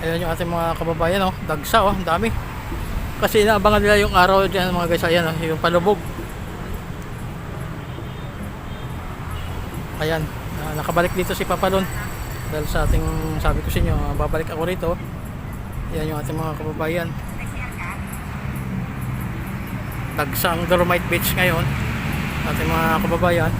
Ayan yung ating mga kababayan, oh. Dagsa, oh. Dami. Kasi inaabangan nila yung araw dyan, mga guys. Ayan, oh. Yung palubog. Ayan. ah, nakabalik dito si Papalon. Dahil sa ating, sabi ko sa inyo, ah, babalik ako rito. Ayan yung ating mga kababayan. Dagsa ang Dolomite Beach ngayon. Ating mga kababayan.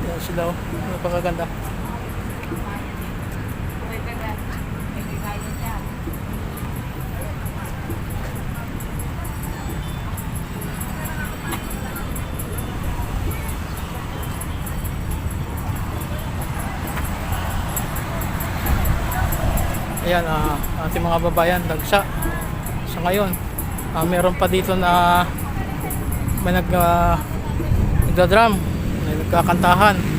Ayan sila, oh. Napakaganda. Ayan, ah, ating mga babayan, dagsa. Sa ngayon, ah, meron pa dito na may nag, ah, nagda-drum, may nagkakantahan.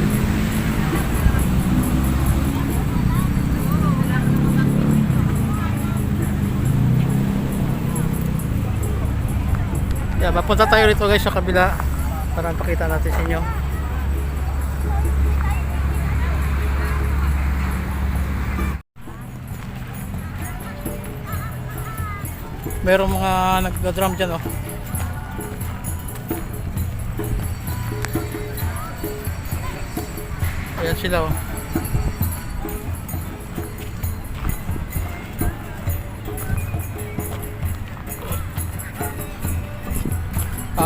Yeah, papunta tayo rito guys sa kabila para pakita natin sa inyo. Merong mga nagda-drum dyan oh. Ayan sila oh.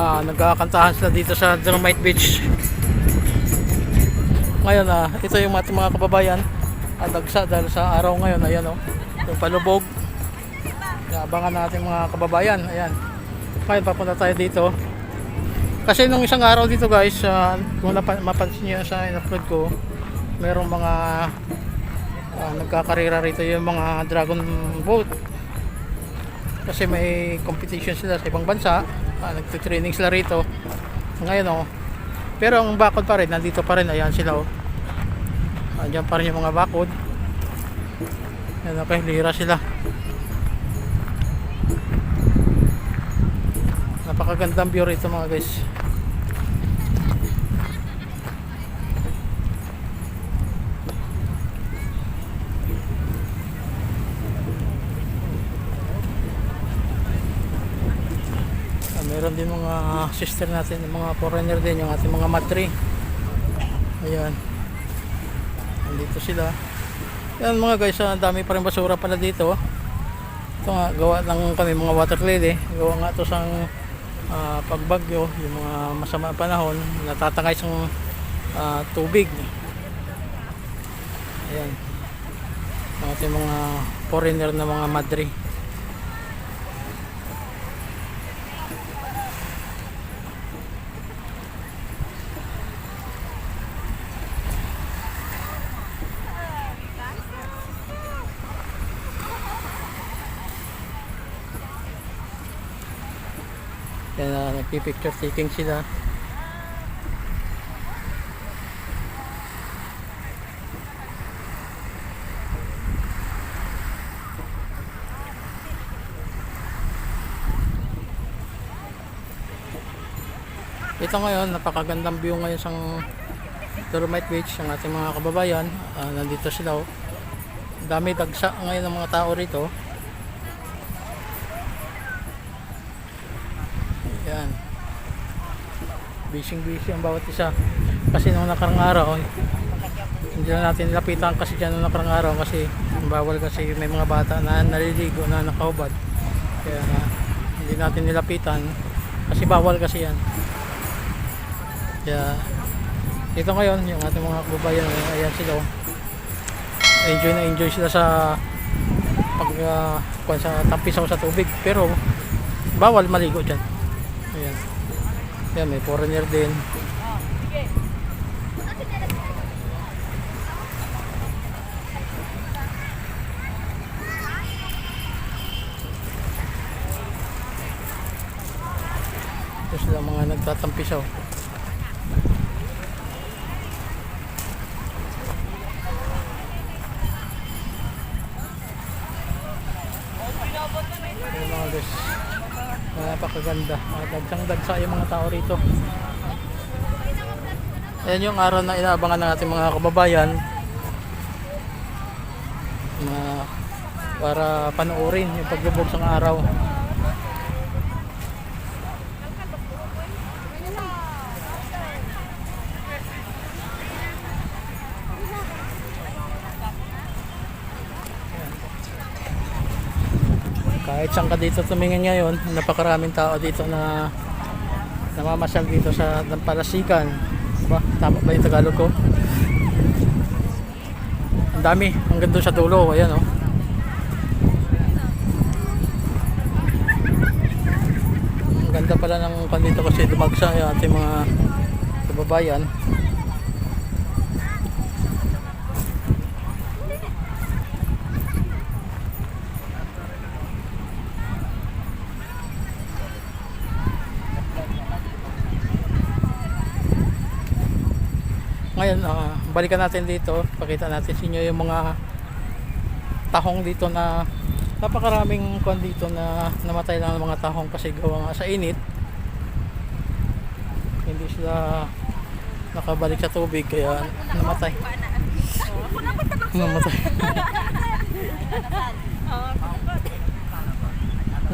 Ah, nagkakantahan sila dito sa Dolomite Beach. Ngayon ah, ito yung ating mga kababayan. Ah, dagsa dahil sa araw ngayon, ayan oh. Yung palubog. Abangan natin mga kababayan. Ayan. Ngayon papunta tayo dito. Kasi nung isang araw dito guys, uh, kung napa- mapansin nyo sa in-upload ko, merong mga ah, nagkakarera rito yung mga dragon boat. Kasi may competition sila sa ibang bansa. Uh, nagtitraining sila rito. Ngayon oh. Pero ang bakod pa rin, nandito pa rin. Ayan sila oh. Andiyan pa rin yung mga bakod. Ayan okay, lira sila. Napakagandang view rito mga guys. Ah, meron din mga sister natin, mga foreigner din, yung ating mga matri. Ayan. Nandito sila. Yan mga guys, ang dami pa rin basura pala dito. Ito nga, gawa ng kami mga water lily. Gawa nga ito sa ah, pagbagyo, yung mga masama panahon, natatangay sa ah, tubig. Ayan. Ang ating mga foreigner na mga madri. Yan na nagpipicture taking sila. Ito ngayon, napakagandang view ngayon sa Dolomite Beach, ang ating mga kababayan. Ah, nandito sila. Oh. Dami dagsa ngayon ng mga tao rito. Yan. Busy busy ang bawat isa. Kasi nung nakarang araw, hindi na natin nilapitan kasi dyan nung nakarang araw kasi bawal kasi may mga bata na naliligo na nakaubad. Kaya hindi natin nilapitan kasi bawal kasi yan. Kaya ito ngayon yung ating mga kababayan ayan sila oh. enjoy na enjoy sila sa pag uh, sa tampisaw sa tubig pero bawal maligo dyan. Ayan, may foreigner din. Ito sila mga nagtatampisaw. Mga guys. Napakaganda. Dagsang dagsa yung mga tao rito. Ayan yung araw na inaabangan ng ating mga kababayan na para panoorin yung paglubog sa araw. Kahit saan ka dito tumingin ngayon, napakaraming tao dito na namamasyal dito sa Dampalasikan. Diba? Tama ba yung Tagalog ko? Ang dami, hanggang doon sa dulo, ayan oh. Ang ganda pala ng pandito kasi dumagsa yung ating mga kababayan. Ngayon, ah, balikan natin dito. Pakita natin sa inyo yung mga tahong dito na napakaraming kwan dito na namatay lang ng mga tahong kasi gawa nga sa init. Hindi sila nakabalik sa tubig kaya namatay. Namatay.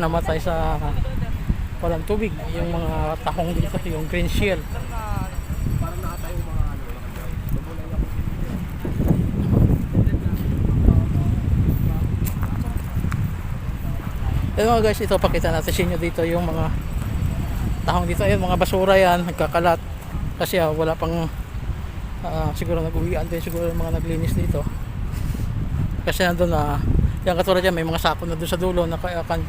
namatay sa walang tubig. Yung mga tahong dito, yung green shell. Ayun mga guys, ito pakita natin sa inyo dito yung mga tahong dito. Ayun, mga basura yan, nagkakalat. Kasi ah, wala pang ah, siguro nag-uwian din siguro yung mga naglinis dito. Kasi nandun na, yan katulad yan, may mga sako na doon sa dulo, naka, kan,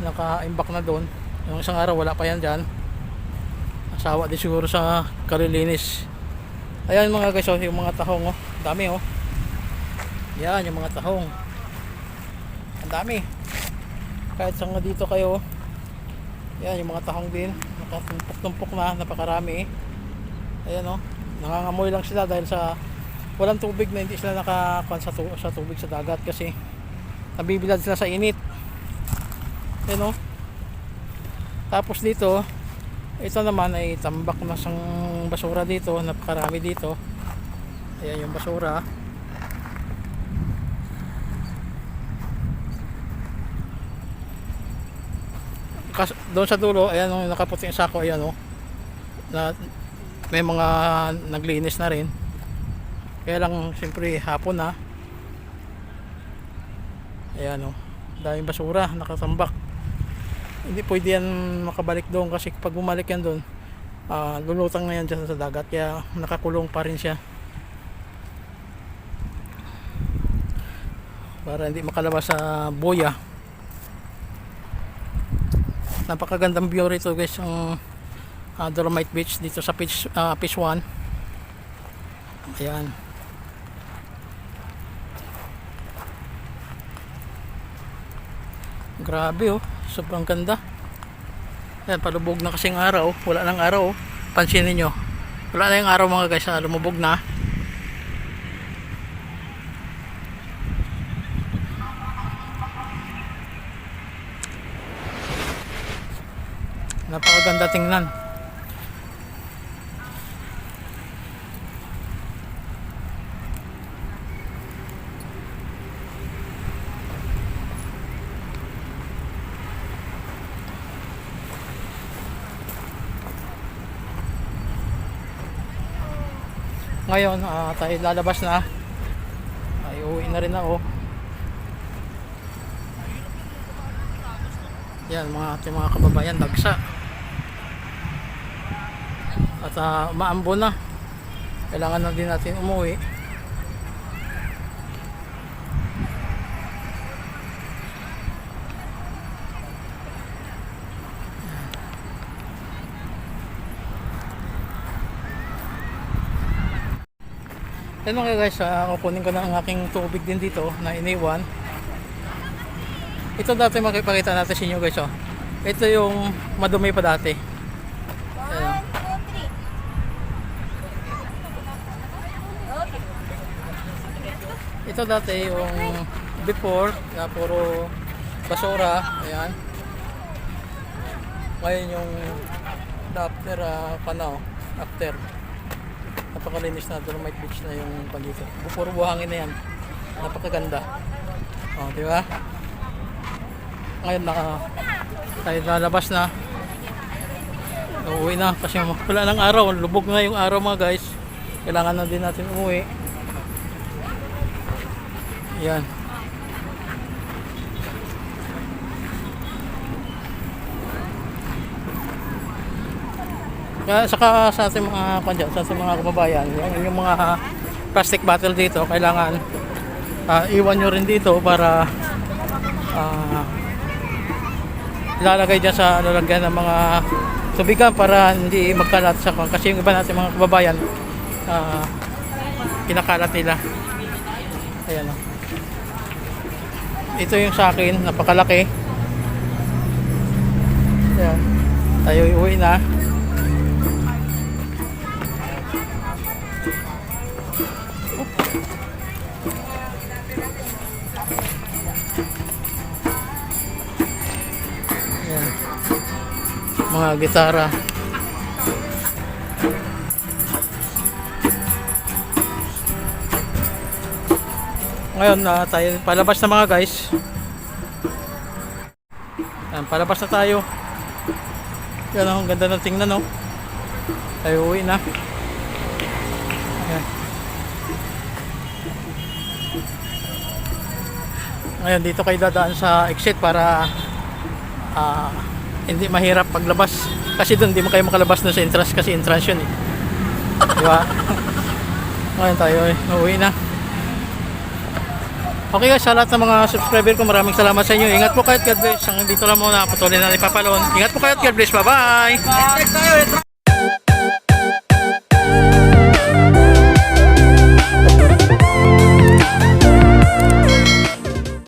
naka-imbak na doon. Yung isang araw, wala pa yan dyan. Asawa din siguro sa kalilinis. Ayan mga guys, oh, yung mga tahong, oh. dami oh. Yan, yung mga tahong. Ang dami kahit saan nga dito kayo yan yung mga tahong din. Nakatumpok-tumpok na napakarami. Ayan o nangangamoy lang sila dahil sa walang tubig na hindi sila nakakuan sa, tu- sa tubig sa dagat kasi nabibilad sila sa init. Ayan o tapos dito ito naman ay tambak na sang basura dito napakarami dito. Ayan yung basura kas, doon sa dulo, ayan yung nakaputing sako, ayan o. Na, may mga naglinis na rin. Kaya lang, siyempre, hapon na. Ayan o. Daming basura, nakatambak. Hindi pwede yan makabalik doon kasi pag bumalik yan doon, ah, lulutang na yan dyan sa dagat. Kaya nakakulong pa rin siya. Para hindi makalabas sa boya napakagandang view rito guys yung uh, Dolomite Beach dito sa Beach, uh, Beach 1 ayan. Grabe oh. Sobrang ganda. Ayan palubog na kasing araw. Wala nang araw oh. pansinin nyo. Wala na yung araw mga guys na lumubog na napakaganda tingnan. Ngayon ah, tayo lalabas na. Ay uwi na rin ako. Yan mga ating mga kababayan dagsa at uh, maambo na kailangan na din natin umuwi Yan mga guys, uh, kukunin ko na ang aking tubig din dito na iniwan. Ito dati makipakita natin sa inyo guys. Oh. Ito yung madumi pa dati. Ayan. Ito dati yung before na puro basura. Ayan. Ngayon yung after uh, panaw, after napakalinis na Dolomite Beach na yung paligid. Puro buhangin na yan. Napakaganda. Oh, di ba? Ngayon naka tayo lalabas na. Uuwi na kasi wala ng araw. Lubog na yung araw mga guys. Kailangan na din natin umuwi. Yan. Kaya saka sa ating mga kanya, sa ating mga kababayan, yung, yung mga plastic bottle dito, kailangan ah, iwan nyo rin dito para ah, ilalagay dyan sa lalagyan ng mga tubigan para hindi magkalat sa kwan. Kasi yung iba natin mga kababayan, ah, kinakalat nila. Ayan o. Ito yung sa akin, napakalaki. Ayan. Tayo iuwi na. Ayan. Mga gitara. Ngayon na tayo palabas na mga guys. Ayan, palabas na tayo. Yan oh, ang ganda ng tingnan no. Tayo uwi na. Ayan. Ngayon dito kayo dadaan sa exit para ah, hindi mahirap paglabas. Kasi doon hindi mo kayo makalabas doon sa entrance kasi entrance yun eh. Di ba? Ngayon tayo eh, uuwi na. Okay guys, sa mga subscriber ko, maraming salamat sa inyo. Ingat po kayo at God bless. Hanggang dito lang muna, patuloy na ipapalon. Ingat po kayo at God bless. Bye-bye!